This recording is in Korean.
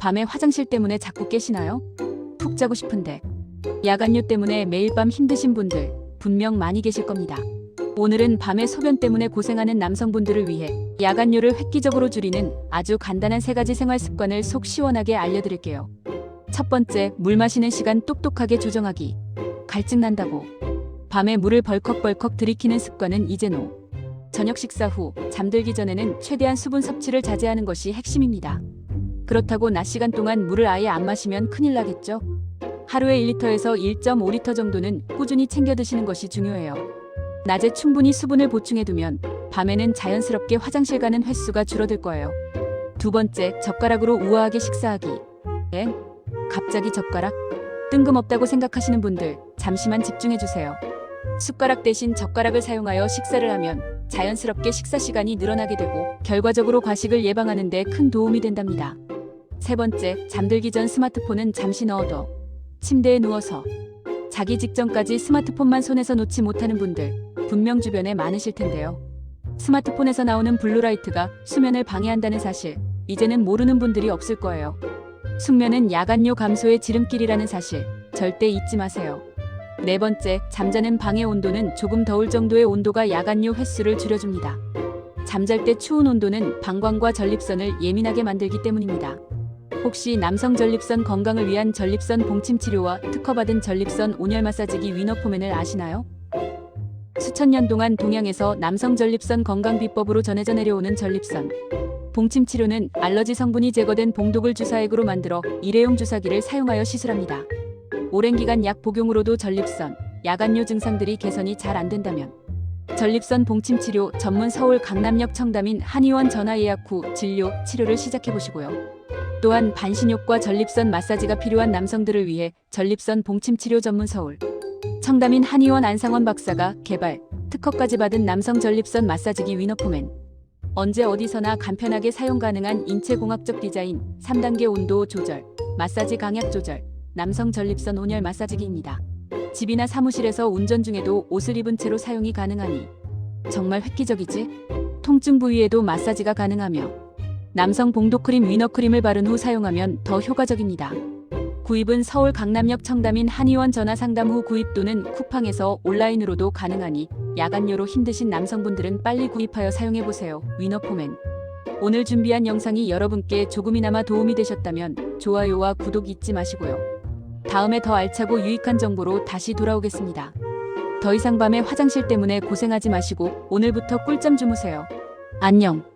밤에 화장실 때문에 자꾸 깨시나요? 푹 자고 싶은데. 야간요 때문에 매일 밤 힘드신 분들 분명 많이 계실 겁니다. 오늘은 밤에 소변 때문에 고생하는 남성분들을 위해 야간요를 획기적으로 줄이는 아주 간단한 세 가지 생활 습관을 속 시원하게 알려드릴게요. 첫 번째, 물 마시는 시간 똑똑하게 조정하기. 갈증 난다고. 밤에 물을 벌컥벌컥 들이키는 습관은 이제 노. 저녁 식사 후 잠들기 전에는 최대한 수분 섭취를 자제하는 것이 핵심입니다. 그렇다고 낮 시간 동안 물을 아예 안 마시면 큰일 나겠죠? 하루에 1리터에서 1.5리터 정도는 꾸준히 챙겨 드시는 것이 중요해요. 낮에 충분히 수분을 보충해 두면 밤에는 자연스럽게 화장실 가는 횟수가 줄어들 거예요. 두 번째, 젓가락으로 우아하게 식사하기. 엥? 갑자기 젓가락? 뜬금없다고 생각하시는 분들 잠시만 집중해 주세요. 숟가락 대신 젓가락을 사용하여 식사를 하면 자연스럽게 식사 시간이 늘어나게 되고 결과적으로 과식을 예방하는 데 큰 도움이 된답니다. 세 번째, 잠들기 전 스마트폰은 잠시 넣어둬. 침대에 누워서 자기 직전까지 스마트폰만 손에서 놓지 못하는 분들 분명 주변에 많으실 텐데요. 스마트폰에서 나오는 블루라이트가 수면을 방해한다는 사실 이제는 모르는 분들이 없을 거예요. 숙면은 야간요 감소의 지름길이라는 사실 절대 잊지 마세요. 네 번째, 잠자는 방의 온도는 조금 더울 정도의 온도가 야간요 횟수를 줄여줍니다. 잠잘 때 추운 온도는 방광과 전립선을 예민하게 만들기 때문입니다. 혹시 남성 전립선 건강을 위한 전립선 봉침 치료와 특허받은 전립선 온열 마사지기 위너포맨을 아시나요? 수천 년 동안 동양에서 남성 전립선 건강 비법으로 전해져 내려오는 전립선 봉침 치료는 알러지 성분이 제거된 봉독을 주사액으로 만들어 일회용 주사기를 사용하여 시술합니다. 오랜 기간 약 복용으로도 전립선, 야간요 증상들이 개선이 잘 안 된다면 전립선 봉침 치료 전문 서울 강남역 청담인 한의원 전화 예약 후 진료, 치료를 시작해 보시고요. 또한 반신욕과 전립선 마사지가 필요한 남성들을 위해 전립선 봉침 치료 전문 서울 청담인 한의원 안상원 박사가 개발, 특허까지 받은 남성 전립선 마사지기 위너포맨 언제 어디서나 간편하게 사용 가능한 인체공학적 디자인 3단계 온도 조절, 마사지 강약 조절, 남성 전립선 온열 마사지기입니다. 집이나 사무실에서 운전 중에도 옷을 입은 채로 사용이 가능하니 정말 획기적이지? 통증 부위에도 마사지가 가능하며 남성 봉독크림 위너크림을 바른 후 사용하면 더 효과적입니다. 구입은 서울 강남역 청담인 한의원 전화 상담 후 구입 또는 쿠팡에서 온라인으로도 가능하니 야간요로 힘드신 남성분들은 빨리 구입하여 사용해보세요. 위너포맨. 오늘 준비한 영상이 여러분께 조금이나마 도움이 되셨다면 좋아요와 구독 잊지 마시고요. 다음에 더 알차고 유익한 정보로 다시 돌아오겠습니다. 더 이상 밤에 화장실 때문에 고생하지 마시고 오늘부터 꿀잠 주무세요. 안녕.